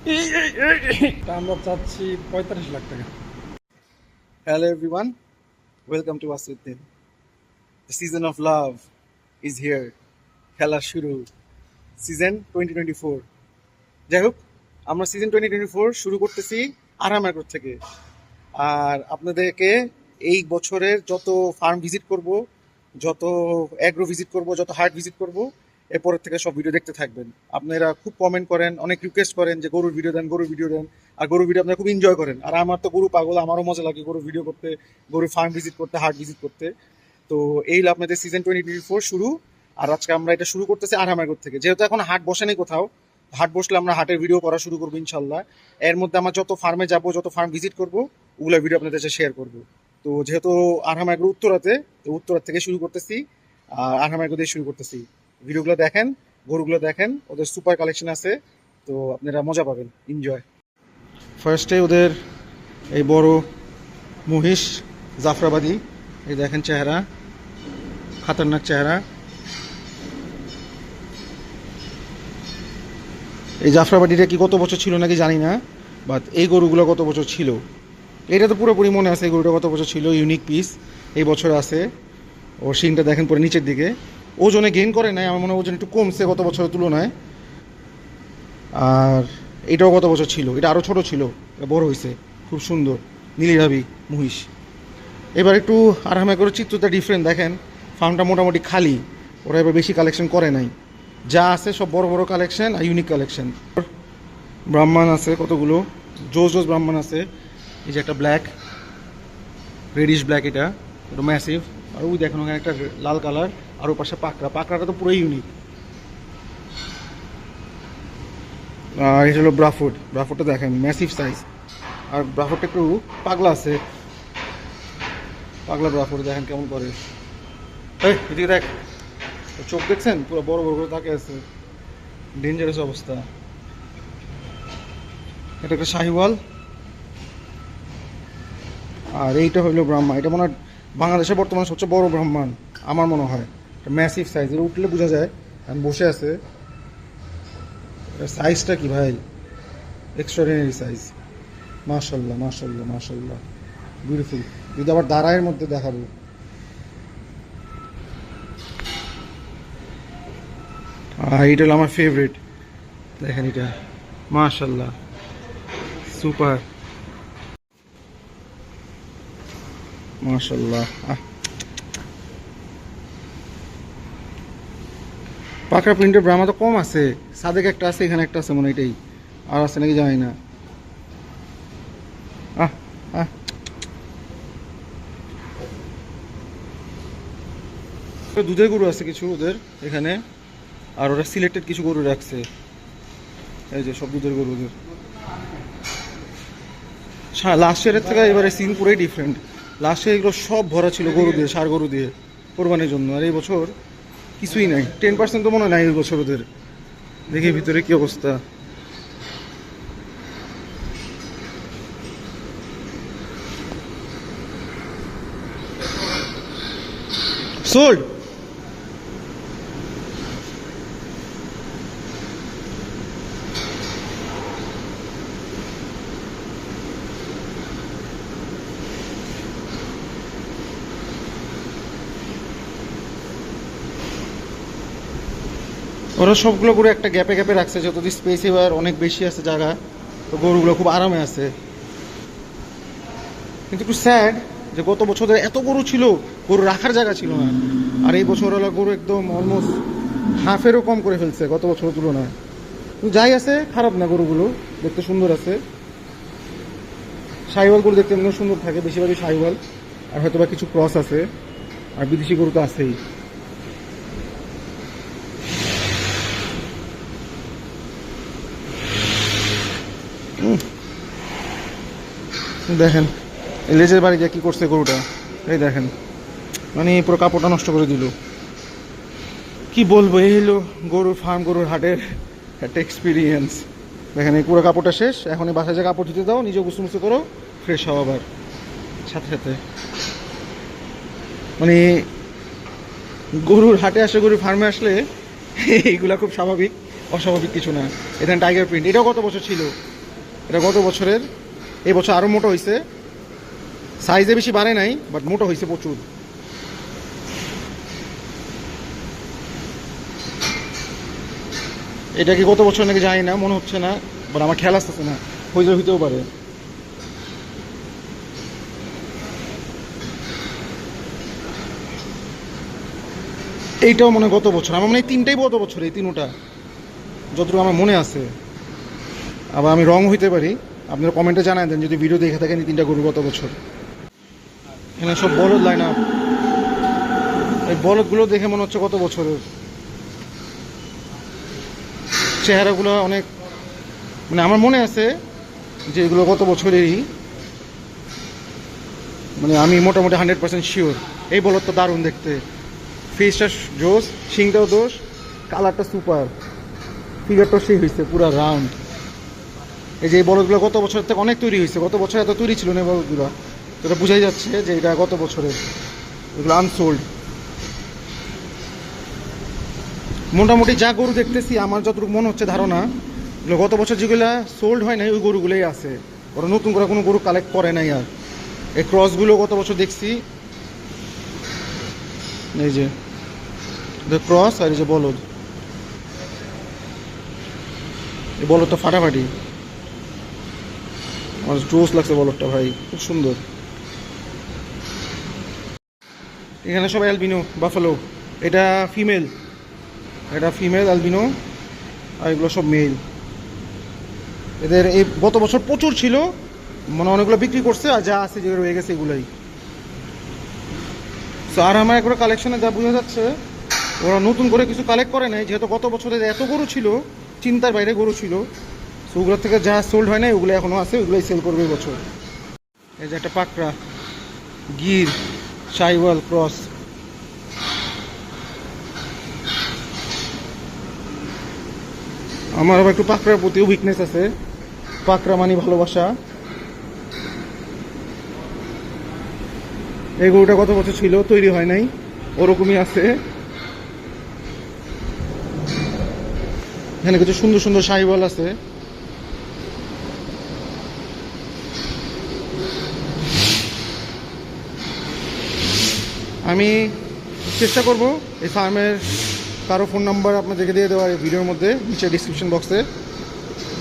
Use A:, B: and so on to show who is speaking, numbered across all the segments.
A: আমরা চাচ্ছি পঁয়তাল্লিশ লাখ টাকা।
B: Hello everyone, welcome to Aswithin. The season of love is here. খেলা শুরু সিজন টোয়েন্টি টোয়েন্টি ফোর যাই হোক আমরা সিজন টোয়েন্টি টোয়েন্টি ফোর শুরু করতেছি আরাম অ্যাগ্রো থেকে। আর আপনাদেরকে এই বছরের যত ফার্ম ভিজিট করব যত অ্যাগ্রো ভিজিট করব যত হার্ট ভিজিট করব এরপরের থেকে সব ভিডিও দেখতে থাকবেন। আপনারা খুব কমেন্ট করেন, অনেক রিকোয়েস্ট করেন যে গরুর ভিডিও দেন, গরুর ভিডিও দেন। আর গরুর ভিডিও আপনারা খুব এনজয় করেন। আর আমার তো গরু পাগল, আমারও মজা লাগে গরুর ভিডিও করতে, গরুর ফার্ম ভিজিট করতে হাট ভিজিট করতে। তো এই আপনাদের সিজন টোয়েন্টি টোয়েন্টি ফোর শুরু। আর আজকে আমরা এটা শুরু করতেছি আরামাগর থেকে। যেহেতু এখন হাট বসেনি কোথাও হাট বসলে আমরা হাটের ভিডিও করা শুরু করব ইনশাল্লাহ এর মধ্যে আমরা যত ফার্মে যাব, যত ফার্ম ভিজিট করব, ওগুলো ভিডিও আপনাদের সাথে শেয়ার করব। তো যেহেতু আরহামাগর উত্তরাতে, তো উত্তরা থেকে শুরু করতেছি। আর আরহামাগর দিয়ে শুরু করতেছি। ভিডিওগুলো দেখেন, গরুগুলো দেখেন, ওদের সুপার কালেকশন আছে, তো আপনারা মজা পাবেন এনজয় ফার্স্টে ওদের এই বড় মহিষ জাফরাবাদী, এই দেখেন চেহারা, খাতারনাক চেহারা। এই জাফরাবাদিটা কি কত বছর ছিল নাকি জানি না বাট এই গরুগুলো কত বছর ছিল। এটা তো পুরোপুরি মনে আছে, এই গরুটা কত বছর ছিল ইউনিক পিস এই বছর আছে। ওর শিংটা দেখেন পরে নিচের দিকে। ওজনে গেইন করে নাই, আমার মনে হয় ওজন একটু কমছে গত বছরের তুলনায়। আর এটাও গত বছর ছিল, এটা আরও ছোট ছিল, এটা বড় হয়েছে, খুব সুন্দর নীলিরাবি মহিষ। এবার একটু আরামে করে চিত্রটা ডিফারেন্ট দেখেন ফার্মটা মোটামুটি খালি, ওরা এবার বেশি কালেকশন করে নাই। যা আছে সব বড় বড় কালেকশন আর ইউনিক কালেকশন ব্রাহ্মণ আছে কতগুলো? জোস জোস ব্রাহ্মণ আছে, এই যে একটা ব্ল্যাক রেডিশ ব্ল্যাক এটা এটা ম্যাসিভ আর ওই দেখেন ওখানে একটা লাল কালার আর ওর পাশে পাকড়া, পাকড়াটা তো পুরো ইউনিক আর এটা হলো ব্রাফুড ব্রাফুডটা দেখেন ম্যাসিভ সাইজ আর ব্রাফুডটা একটু পাগলা আছে। পাগলা ব্রাফুড দেখেন কেমন করে। এই, এদিকে দেখ। চোখ দেখছেন? পুরো বড় বড় করে তাকে আছে। ডেঞ্জারাস অবস্থা। এটা একটা শাহিওয়াল। আর এইটা হইল ব্রাহ্মা। এটা মনে হয় বাংলাদেশে বর্তমানে সবচেয়ে বড় ব্রাহ্মণ আমার মনে হয়। ম্যাসিভ সাইজ উঠলে বোঝা যায়। আর বসে আছে। সাইজটা কি ভাই? এক্সট্রাঅর্ডিনারি সাইজ মাশাল্লাহ মাশাল্লাহ মাশাল্লাহ বিউটিফুল যদি আবার দাঁড়ায়ের মধ্যে দেখাবো। এটা হলো আমার ফেভারিট দেখেন এটা। মাশাল্লাহ সুপার মাশাল্লাহ আহ পাকড়া প্রিন্টের ব্রামা তো কম আছে। সাদেক একটা আছে, এখানে একটা আছে, মনে এটাই। আর আছে নাকি জানি না। আহ আহ। দুধের গরু আছে কিছু ওদের এখানে। আর ওরা সিলেক্টেড কিছু গরু রাখছে। এই যে সব দুধের গরু ওদের। লাস্ট ইয়ারের থেকে এবারে সিন পুরোই ডিফারেন্ট লাস্ট ইয়ার এগুলো সব ভরা ছিল গরু দিয়ে, সার গরু দিয়ে, কোরবানির জন্য। আর এই বছর কিছুই নাই। টেন পার্সেন্ট তো মনে হয় নাই এই বছর ওদের। দেখি ভিতরে কি অবস্থা। সোল্ড ওরা সবগুলো গরু একটা গ্যাপে গ্যাপে রাখছে যত স্পেস এবার অনেক বেশি আছে জায়গা, তো গরুগুলো খুব আরামে আছে। কিন্তু একটু স্যাড যে গত বছরে এত গরু ছিল, গরু রাখার জায়গা ছিল না। আর এই বছর ওরা গরু একদম অলমোস্ট হাফেরও কম করে ফেলছে গত বছরের তুলনায়। যাই আছে, খারাপ না গরুগুলো, দেখতে সুন্দর আছে। সাইওয়াল গরু দেখতে এমনি সুন্দর থাকে, বেশিরভাগই সাইওয়াল আর হয়তো বা কিছু ক্রস আছে, আর বিদেশি গরু তো আছেই। দেখেন লেজের বাড়ি দিয়ে কী করছে গরুটা? এই দেখেন মানে পুরো কাপড়টা নষ্ট করে দিল। কি বলব, এই হলো গরুর ফার্ম গরুর হাটের একটা এক্সপিরিয়েন্স দেখেন, এই পুরো কাপড়টা শেষ এখন এই বাসায় যে কাপড় ধুতে দাও নিজে গুছু মুছু করো ফ্রেশ হও আবার। সাথে সাথে। মানে গরুর হাটে আসলে গরুর ফার্মে আসলে এইগুলা খুব স্বাভাবিক, অস্বাভাবিক কিছু না। এখানে টাইগার প্রিন্ট এটাও গত বছর ছিল? এটা গত বছরের। এই বছর আরও মোটো হয়েছে সাইজে বেশি বাড়ে নাই বাট মোটো হয়েছে প্রচুর। এটা কি গত বছর নাকি জানি না, মনে হচ্ছে না বাট আমার খেয়াল আসতেছে না। হইলে হইতেও পারে। এইটাও মনে গত বছর। আমার মনে হয় তিনটাই গত বছর, এই তিনোটা, যতটুকু আমার মনে আছে। আবার আমি রং হইতে পারি। আপনারা কমেন্টে জানাই দেন যদি ভিডিও দেখে থাকেন তিনটা গরু গত বছর। এখানে সব বলদ লাইন আপ এই বলদগুলো দেখে মনে হচ্ছে কত বছরের। চেহারাগুলো অনেক মানে আমার মনে আছে যে এগুলো গত বছরেরই। মানে আমি মোটামুটি হান্ড্রেড পার্সেন্ট শিওর এই বলদটা দারুণ দেখতে। ফেসটা জোস শিংটাও দোষ কালারটা সুপার ফিগারটা সেই হয়েছে পুরো রাউন্ড এই যে এই বলদগুলো গত বছর থেকে অনেক তৈরি হয়েছে। গত বছর এত তৈরি ছিল না বলদগুলো। তো এটা বোঝাই যাচ্ছে যে এটা গত বছরের। এগুলো আনসোল্ড মোটামুটি যা গরু দেখতেছি, আমার যতটুকু মনে হচ্ছে ধারণা গত বছর যেগুলো সোল্ড হয় নাই, ওই গরুগুলোই আছে। ওরা নতুন করে কোনো গরু কালেক্ট করে নাই আর। এই ক্রসগুলো গত বছর দেখছি। এই যে ক্রস আর এই যে বলদ। এই বলদটা ফাটাফাটি। আমার জোস লাগছে বলদটা ভাই, খুব সুন্দর। এখানে সব অ্যালবিনো বাফালো এটা ফিমেল এটা ফিমেল অ্যালবিনো আর এগুলো সব মেল এদের এই গত বছর প্রচুর ছিল মানে অনেকগুলো বিক্রি করছে, আর যা আছে যেগুলো রয়ে গেছে এগুলাই। তো আর আমার একবার কালেকশনে যা বোঝা যাচ্ছে, ওরা নতুন করে কিছু কালেক্ট করে নাই, যেহেতু গত বছরে এত গরু ছিল, চিন্তার বাইরে গরু ছিল তো ওগুলোর থেকে যা সোল্ড হয় নাই, ওগুলো এখনও আছে, ওগুলোই সেল করবে বছর। এই যে একটা পাকড়া, গির, সাইওয়াল, ক্রস। আমার আবার একটু পাকড়ার প্রতিও উইকনেস আছে। পাকড়া মানে ভালোবাসা। এই গরুটা কত বছর ছিল, তৈরি হয় নাই, ওরকমই আছে। এখানে কিছু সুন্দর সুন্দর সাহিবল আছে। আমি চেষ্টা করব এই ফার্মের কারও ফোন নাম্বার আপনাদেরকে দিয়ে দেওয়ার এই ভিডিওর মধ্যে, নিচে ডিসক্রিপশন বক্সে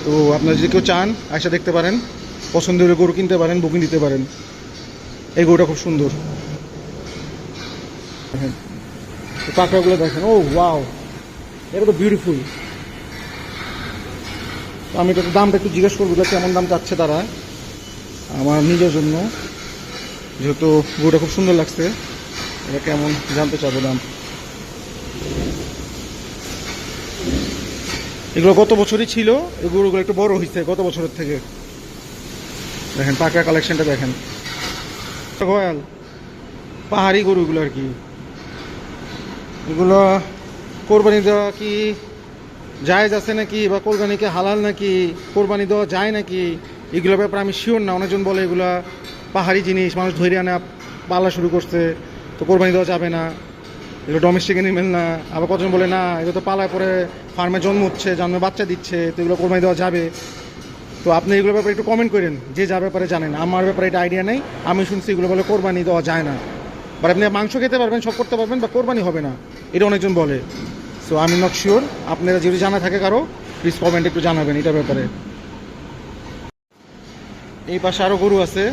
B: তো আপনারা যদি কেউ চান আসা দেখতে পারেন। পছন্দ হলে গরু কিনতে পারেন, বুকিং দিতে পারেন। এই গরুটা খুব সুন্দর। পাকড়াগুলো দেখেন। ও ওয়াও এটা তো বিউটিফুল আমি তো দামটা একটু জিজ্ঞেস করব কেমন দাম চাচ্ছে তারা। আমার নিজের জন্য। যেহেতু গরুটা খুব সুন্দর লাগছে। এটা কেমন? জানতে চাবো দাম। এগুলো গত বছরই ছিল এই গরুগুলো একটু বড় হয়েছে গত বছরের থেকে। দেখেন, পাকা কালেকশনটা দেখেন। গয়াল, পাহাড়ি গরুগুলো আর কি। এগুলো কোরবানি দেওয়া কি জায়েজ আছে নাকি, বা কোরবানিকে হালাল নাকি, কোরবানি দেওয়া যায় নাকি, এগুলোর ব্যাপারে আমি শিওর না। অনেকজন বলে এগুলা পাহাড়ি জিনিস, মানুষ ধরে আনে, পালা শুরু করছে। তো কোরবানি দেওয়া যাবে না, এগুলো ডোমেস্টিক অ্যানিমেল না। আবার কজন বলে, না, এগুলো তো পালায় পরে ফার্মে জন্ম হচ্ছে, জন্মে বাচ্চা দিচ্ছে, তো এগুলো কোরবানি দেওয়া যাবে। তো আপনি এগুলোর ব্যাপারে একটু কমেন্ট করেন, যে যা ব্যাপারে জানেন। আমার ব্যাপারে এটা আইডিয়া নেই, আমি শুনছি এগুলো বলে কোরবানি দেওয়া যায় না। বাট আপনি মাংস খেতে পারবেন, সব করতে পারবেন বা কোরবানি হবে না। এটা অনেকজন বলে। সো আমি নট শিওর আপনারা যদি জানা থাকে কারও প্লিজ কমেন্ট একটু জানাবেন এটার ব্যাপারে। এই পাশে আরও গরু আছে।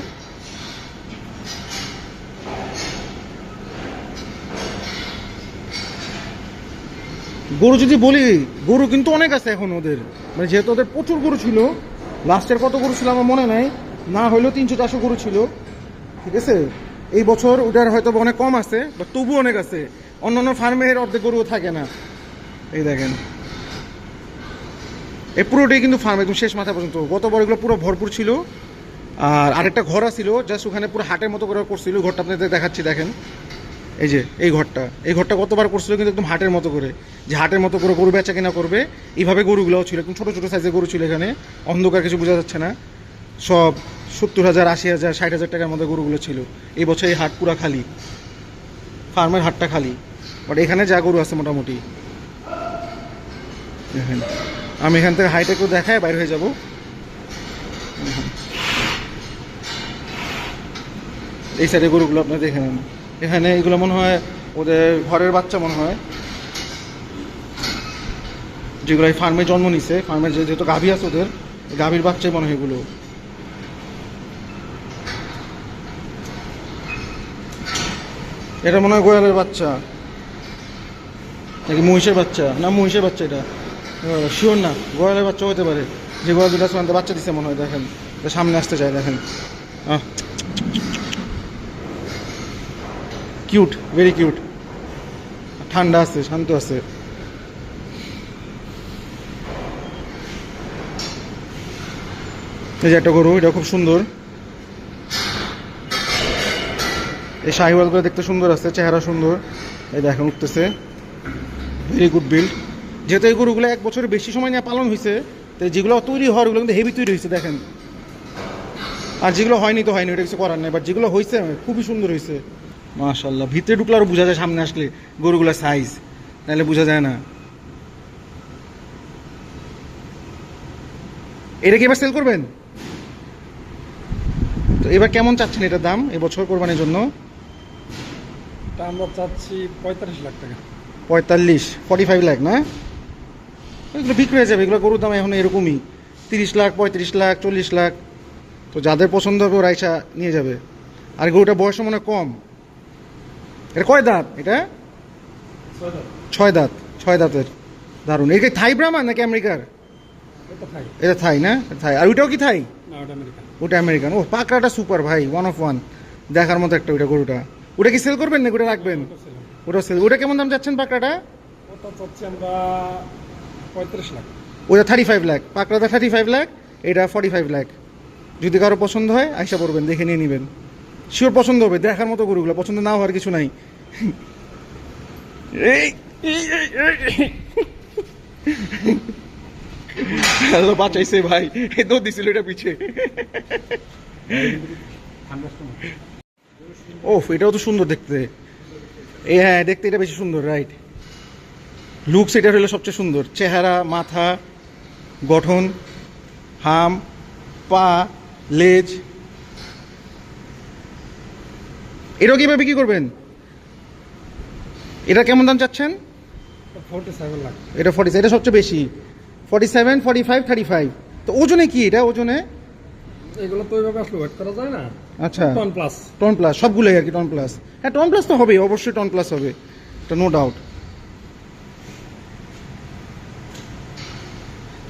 B: গরু যদি বলি, গরু কিন্তু অনেক আছে এখন ওদের। মানে যেহেতু ওদের প্রচুর গরু ছিল লাস্টের কত গরু ছিল আমার মনে নাই, না হলেও তিনশো চারশো গরু ছিল। ঠিক আছে? এই বছর ওটার হয়তো অনেক কম আছে বা তবু অনেক আছে। অন্যান্য ফার্মের অর্ধেক গরুও থাকে না। এই দেখেন। এই পুরোটাই কিন্তু ফার্ম একদম শেষ মাথা পর্যন্ত। গতবার এগুলো পুরো ভরপুর ছিল। আর আরেকটা ঘর ছিল জাস্ট ওখানে পুরো হাটের মতো করে করছিল, ঘরটা আপনাদের দেখাচ্ছি, দেখেন। এই যে, এই ঘরটা। এই ঘরটা কতবার করছিল কিন্তু একদম হাটের মতো করে। যে হাটের মতো করে গরু বেচা কিনা করবে, এইভাবে গরুগুলোও ছিল। একদম ছোটো ছোটো সাইজের গরু ছিল এখানে। অন্ধকার কিছু বোঝা যাচ্ছে না। সব সত্তর হাজার, আশি হাজার, ষাট হাজার টাকার মধ্যে গরুগুলো ছিল। এই বছর এই হাট পুরা খালি। ফার্মের হাটটা খালি। বাট এখানে যা গরু আছে মোটামুটি। আমি এখান থেকে হাইট একটু দেখায় বাইরে হয়ে যাব। এই সাইডে গরুগুলো আপনার দেখে নেন। এখানে এগুলো মনে হয় ওদের ঘরের বাচ্চা মনে হয়। যেগুলো এই ফার্মে জন্ম নিছে ফার্মের যেহেতু গাভী আছে ওদের গাভীর বাচ্চাই মনে হয় এগুলো। এটা মনে হয় গোয়ালের বাচ্চা। নাকি মহিষের বাচ্চা? না, মহিষের বাচ্চা এটা। শিওর না, গোয়ালের বাচ্চা হতে পারে। যে গোয়াল দুটা বাচ্চা দিচ্ছে মনে হয়, দেখেন। সামনে আসতে চায়, দেখেন। আহ। কিউট ভেরি কিউট ঠান্ডা আছে, শান্ত আছে। এই যে একটা গরু, এটা খুব সুন্দর। এই শাহিওয়ালগুলো দেখতে সুন্দর আছে, চেহারা সুন্দর। এই দেখেন, উঠতেছে। ভেরি গুড বিল্ড যেহেতু এই গরুগুলো এক বছরের বেশি সময় নিয়ে পালন হয়েছে তো যেগুলো তৈরি হওয়ার ওগুলো কিন্তু হেভি তৈরি হয়েছে দেখেন। আর যেগুলো হয়নি তো হয়নি, ওটা কিছু করার নেই বাট যেগুলো হয়েছে খুবই সুন্দর হয়েছে মাশাল্লাহ ভিতরে ঢুকলে আরও বোঝা যায় সামনে আসলে গরুগুলোর সাইজ নাহলে বোঝা যায় না। এটা কি এবার সেল করবেন? তো এবার কেমন চাচ্ছেন এটার দাম এবছর কোরবানির জন্য?
A: আমরা চাচ্ছি পঁয়তাল্লিশ লাখ টাকা।
B: পঁয়তাল্লিশ ফর্টি ফাইভ লাখ না? এগুলো বিক্রি হয়ে যাবে এগুলো গরুর দাম এখন এরকমই। তিরিশ লাখ পঁয়ত্রিশ লাখ চল্লিশ লাখ। তো যাদের পছন্দ হবে ওরা নিয়ে যাবে। আর গরুটা বয়স মনে কম। এটা কয় দাঁত? এটা? ছয় দাঁত। ছয় দাঁতের। দারুণ। এটা থাই ব্রাহ্মা নাকি আমেরিকার?
A: এটা থাই
B: এটা থাই। না থাই আর ওইটাও কি থাই?
A: না ওটা
B: আমেরিকান। ও পাকড়াটা সুপার ভাই ওয়ান অফ ওয়ান দেখার মতো একটা ওইটা গরুটা। ওটা কি সেল করবেন না ওটা রাখবেন?
A: ওটা
B: ওটা সেল ওটা কেমন দাম যাচ্ছেন পাকড়াটা?
A: ওটা চাচ্ছি আমরা পঁয়ত্রিশ লাখ।
B: ওটা থার্টি ফাইভ লাখ। পাকড়াটা থার্টি ফাইভ লাখ এটা ফর্টি ফাইভ লাখ। যদি কারও পছন্দ হয় আইসা পড়বেন দেখে নিয়ে নেবেন। শিওর পছন্দ হবে, দেখার মতো গরুগুলো, পছন্দ না হওয়ার কিছু নাই। হ্যালো বাঁচাইছে ভাই, এ দিছিল এটা পিছে। ওফ, এটাও তো সুন্দর দেখতে। এই হ্যাঁ দেখতে এটা বেশি সুন্দর রাইট লুকস এটা হলো সবচেয়ে সুন্দর। চেহারা, মাথা, গঠন, হাম, পা, লেজ এটাও কীভাবে বিক্রি করবেন? এটা কেমন দাম চাচ্ছেন? এটা ফর্টি এটা সবচেয়ে বেশি। Forty seven forty five thirty five তো ওজনে কি এটা ওজনে?
A: এগুলো তো ওইভাবে আসলে ওয়েট করা যায় না।
B: আচ্ছা।
A: টন প্লাস
B: টন প্লাস সবগুলোই আর কি টন প্লাস হ্যাঁ টন প্লাস তো অবশ্যই টন প্লাস হবে। এটা নো ডাউট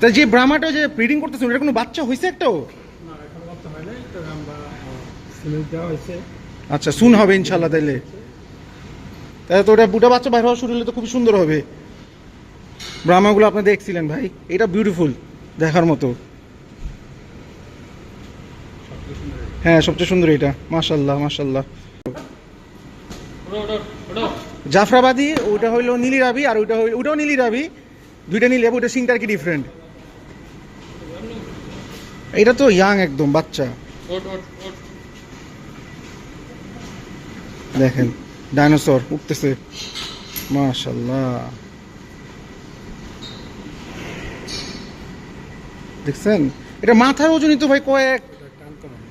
B: তা যে ব্রাহ্মাটা যে ব্রিডিং করতেছে ওটা কোনো বাচ্চা হয়েছে একটাও?
A: না এখন করতে হয় না তবে আমরা সিমেন্ট দেওয়া হয়েছে।
B: আচ্ছা শুন হবে ইনশাল্লাহ তাইলে। তাহলে তো ওটা বুটা বাচ্চা বাইর হওয়া শুরু হলে তো খুবই সুন্দর হবে। ব্রাহ্মাগুলো আপনি দেখছিলেন ভাই, এটা বিউটিফুল দেখার মতো। হ্যাঁ সবচেয়ে সুন্দর এটা মাশাল্লাহ মাশাল্লাহ জাফরাবাদি, ওটা হইল নীলি রাবি আর ওইটা হইল ওটাও নীলি রাবি। দুইটা নীলি রাবি, ওটা সিংটা আর কি ডিফারেন্ট এটা তো ইয়াং একদম, বাচ্চা। দেখেন, ডাইনোসর উঠতেছে। মাশাল্লাহ দেখছেন? এটা মাথার ওজনই তো ভাই কয়েক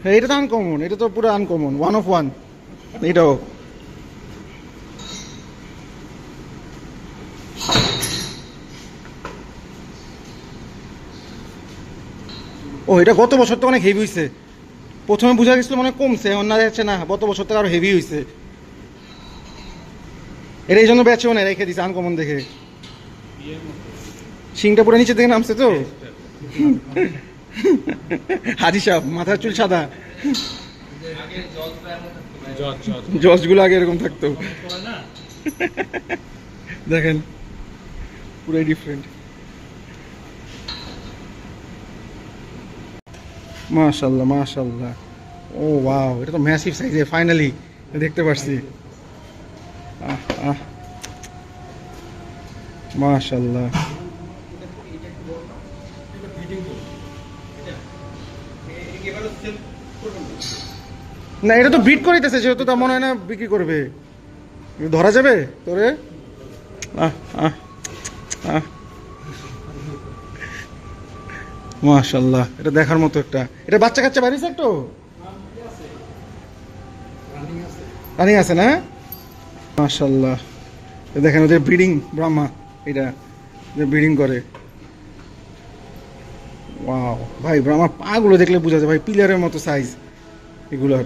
B: হ্যাঁ এটা তো আনকমন এটা তো পুরো আনকমন ওয়ান অফ ওয়ান এটাও। ও, এটা গত বছর তো অনেক হেভি হয়েছে প্রথমে বোঝা গেছিল মানে কমছে না যাচ্ছে না, গত বছর থেকে আরও হেভি হয়েছে এটা এই জন্য বেচেও না রেখে দিছে আনকমন দেখে। শিংটা পুরো নিচে থেকে নামছে তো? হাজি সাহেব, মাথার চুল সাদা। জজগুলো আগে এরকম থাকতো। দেখেন, পুরাই ডিফারেন্ট মাশাল্লাহ মাশাল্লাহ। ও ওয়াও এটা তো ম্যাসিভ সাইজে ফাইনালি দেখতে পারছি। আহ আহ মাশাল্লাহ না এটা তো বিট করিতেছে যেহেতু তা মনে হয় না বিক্রি করবে। ধরা যাবে তোরে? আহ আহ আহ। মাশাল্লাহ এটা দেখার মতো একটা। এটা বাচ্চা কাচ্চা বাড়িছে একটু?
A: রানিং আছে।
B: রানিং আছে না? মাশাল্লাহ দেখেন ওদের ব্রিডিং ব্রাহ্মা, এটা ব্রিডিং করে। ওয়াও ভাই, ব্রাহ্মা পাগুলো দেখলে বোঝা যায়, ভাই, পিলারের মতো সাইজ এগুলোর।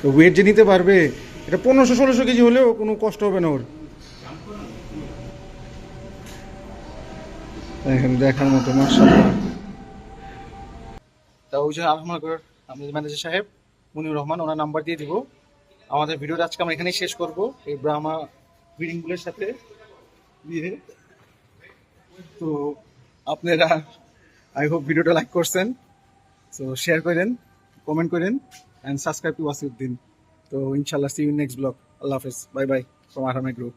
B: তো ওয়েট যে নিতে পারবে, এটা পনেরোশো, ষোলোশো কেজি হলেও কোনো কষ্ট হবে না ওর। দেখার মতো মাশাল্লাহ তা ওই যে আমাদের ম্যানেজার সাহেব মুনিউর রহমান, ওনার নাম্বার দিয়ে দিব। আমাদের ভিডিওটা আজকে আমরা এখানেই শেষ করব। এই ব্রাহ্মা ব্রিডিংগুলোর সাথে দিয়ে তো আপনারা আই হোপ ভিডিওটা লাইক করছেন। তো শেয়ার করেন কমেন্ট করেন অ্যান্ড সাবস্ক্রাইব টু ওয়াসিউদ্দিন তো, ইনশাল্লাহ সি ইউ নেক্সট ব্লগ আল্লাহ হাফেজ। Bye bye from Ahmed group